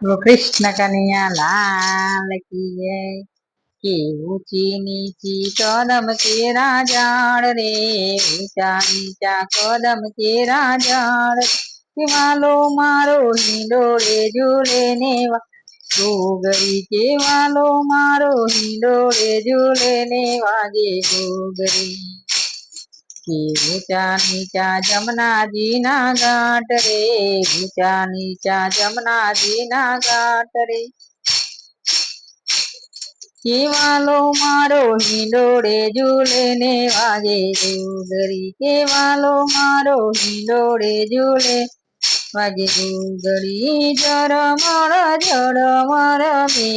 કૃષ્ણ કનૈયા લાલ કી જય કે ઊંચી નીચી કદમ કેરા ઝાડ રે ઊંચા નીચા કદમ કેરા ઝાડ વાલો મારો હિંડોળે ઝૂલે ને ગોગરી કે વાલો મારો હિંડોળે ઝૂલે ને ગોગરી કે ઊંચા નીચા જમનાજી ના ગાંઠ રે ઊંચા નીચા જમનાજી ના ગાંઠ રે કેવાલો મારો હિંડોળે ઝૂલે ને વાજે ગરી કેવાલો મારો હિંડોળે ઝૂલે જર મર જર મર મે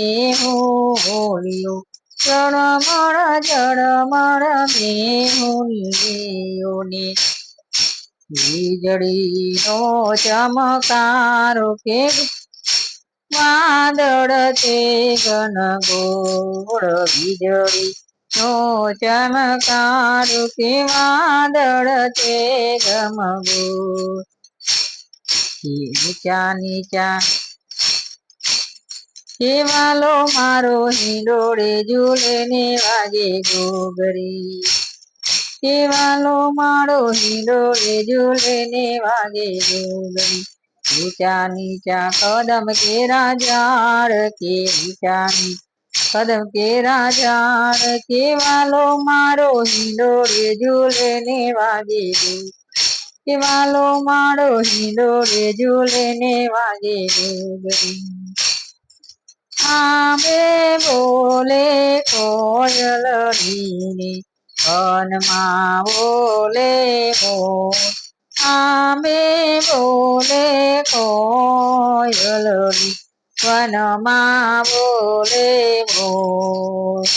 હોલિયો જળમર જળમર મે હોલિયોને વીજળીનો ચમકારો કે વાદળ તે ઘન ગોળ. વીજળી નો ચમકારો કે વાદળ તે ગમગો નીચા નીચા કેવાલો મારો હિંડોળે ઝૂલે ને વાગે ગોગરી કેવાલો મારો હિંડોળે ઝૂલે ને વાગે ગોગરી ઊંચા નીચા કદમ કે ઝાડ કે ઊંચા કદમ કેરા ઝાડ કેવાલો મારો હિંડોળે ઝૂલે ને વાગે કેવાલો મારો હિંડોળે ઝૂલે ને વાગે ગોગરી આંબે બોલે કોયલ ઢીની વનમાં બોલે મોર આંબે બોલે કોયલ વનમાં બોલે મોર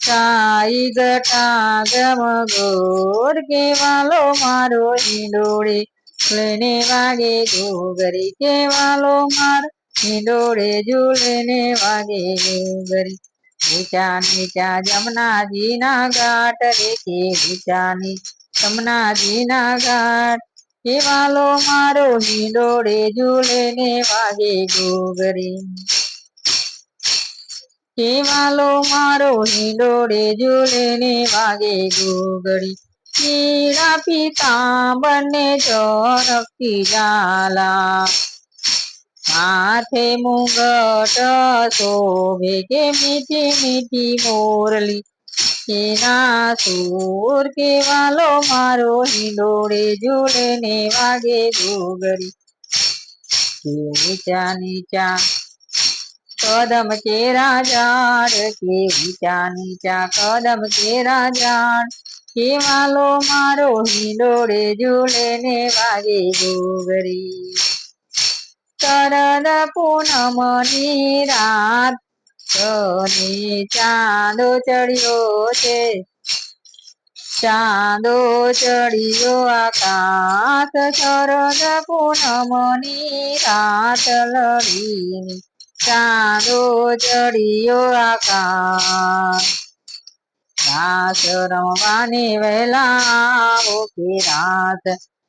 સાઈ ગટા ગમ ગોર કેવાલો મારો ઈંડોળી લઈને વાગે ગોગરી કેવાલો મારો હિંડોળે ઝૂલે ને વાગે ઊંચા નીચા જમનાજી ના ઘાટ કે જમનાજી ના ઘાટ કેવાલો મારો હિંડોળે ઝૂલે ને વાગે ગોગરી કેવાલો મારો હિંડોળે ઝૂલે ને વાગે ગોગડી પીળા પિતા બંને ચોરકી ઝાલા. હાથે મુંગટ શોભે કે મીઠી મીઠી મોરલી? એના સુર કેવાલો મારો હિંડોળે જોડે ને વાગે ગોગરી કે નીચા નીચા કદમ કે ઝાડ કે ઊંચા નીચા કદમ કેરા ઝાડ કેવાલો મારો હિંડોળે જોડે ને વાગે ગોગરી શરદ પૂનમની રાત અને ચાંદો ચડ્યો છે ચાંદો ચડ્યો આકાશ શરદ પૂનમની રાત લડીની ચાંદો ચડ્યો આકાશ રાસ રમવાની વહેલા ઓકે રાત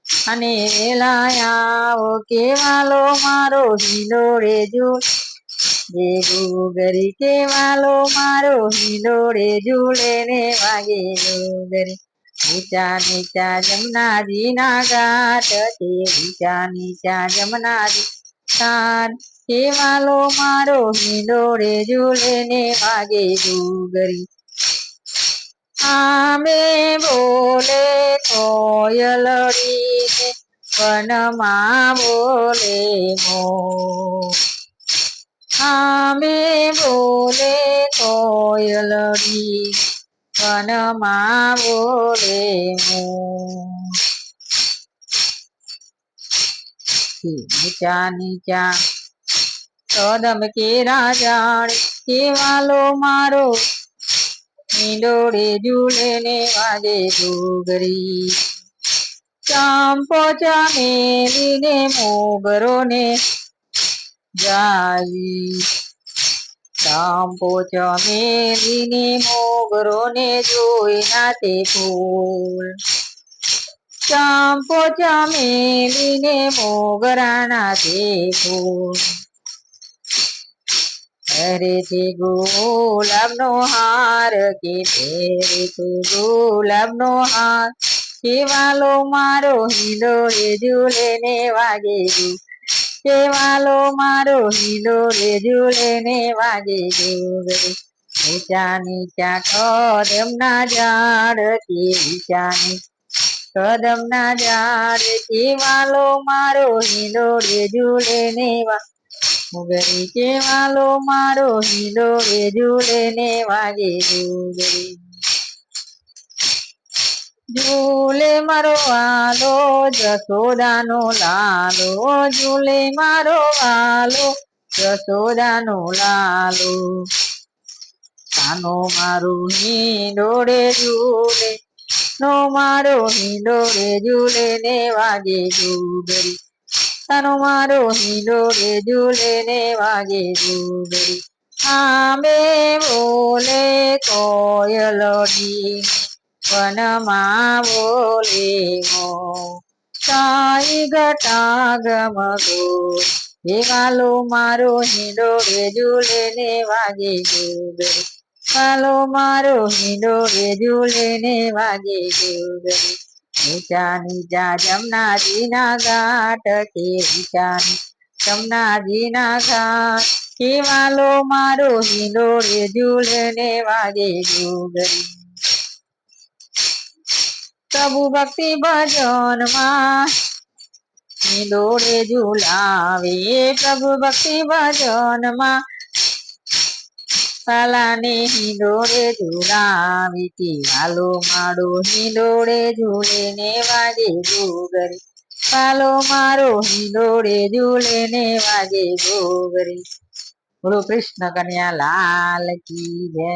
અને લાયા આવો કેવાલો મારો હિંડોળે ઝૂલ જે ગોગરી કેવાલો મારો હિંડોળે ઝૂલે ને વાગે ગોગરી નીચા નીચા જમનાજી ના ઘાટ તે નીચા નીચા જમનાજી તાર કેવાલો મારો હિંડોળે ઝૂલે ને વાગે ગોગરી આમે બોલે કોયલડી ને વનમાં બોલે મો. આમે બોલે કોયલડી વનમાં બોલે મો. નીચા નીચા કદમ કેરા ઝાડ કેવાલો મારો હિંડોળે ઝૂલે ને વાગે ઘૂઘરી ચાંપો ચામેલી ને મોગરો ને જાઈ ચાંપો ચમેલી ને મોગરો ને જોઈ નાચે ફૂલ. ચાંપો ચમેલી ને મોગરા નાચે ફૂલ. પહેરે છે ગુલાબનો હાર કે પહેરે છે ગુલાબનો હાર. કેવાલો મારો હિલો રે ઝૂલે ને વાગે ગુ કેવાલો મારો હિલો રે ઝૂલે ને વાગે ઘૂઘરી ઊંચા નીચા કદમના ઝાડ કે ઊંચા કદમના ઝાડ. કેવાલો મારો હિલો રે ઝૂલે ને વા ઘૂઘરી કેવાલો મારો હિલો રે ઝૂલે ને વાગે ઘૂઘરી ઝૂલે મારો વાલો જસોદાનો લાલો, ઝૂલે મારો વાલો જસોદાનો લાલો. કાનો મારું હિંડોળે ઝૂલે, નો મારો હિંડોળે ઝૂલે ને વાગે ઘૂઘરી કાનો મારો હિંડોળે ઝૂલે ને વાગે ઘૂઘરી આંબે બોલે કોયલડી વનમાં બોલે મો. સાઈ ઘટા ગમગો વાલો મારો હિંડોળે ઝૂલે ને વાગે ઘૂઘરી વાલો મારો હિંડોળે ઝૂલે ને વાગે ઘૂઘરી ઊંચા નીચા જમનાજીના ઘાટ કે ઊંચા જમનાજીના ઘાટ કે વાલો મારો રે ઝૂલે ને વાગે ઘૂઘરી પ્રભુ ભક્તિ ભજનમાં હિંડોળે ઝુલાવે પ્રભુ ભક્તિ ભજનમાં પાલાને હિંડોળે ઝુલાવે કે હાલો મારો હિંડોળે ઝૂલે ને વાજે ગોગરી પાલો મારો હિંડોળે ઝૂલે ને વાજે ગોગરી બોલો કૃષ્ણ કન્યા લાલ કી જય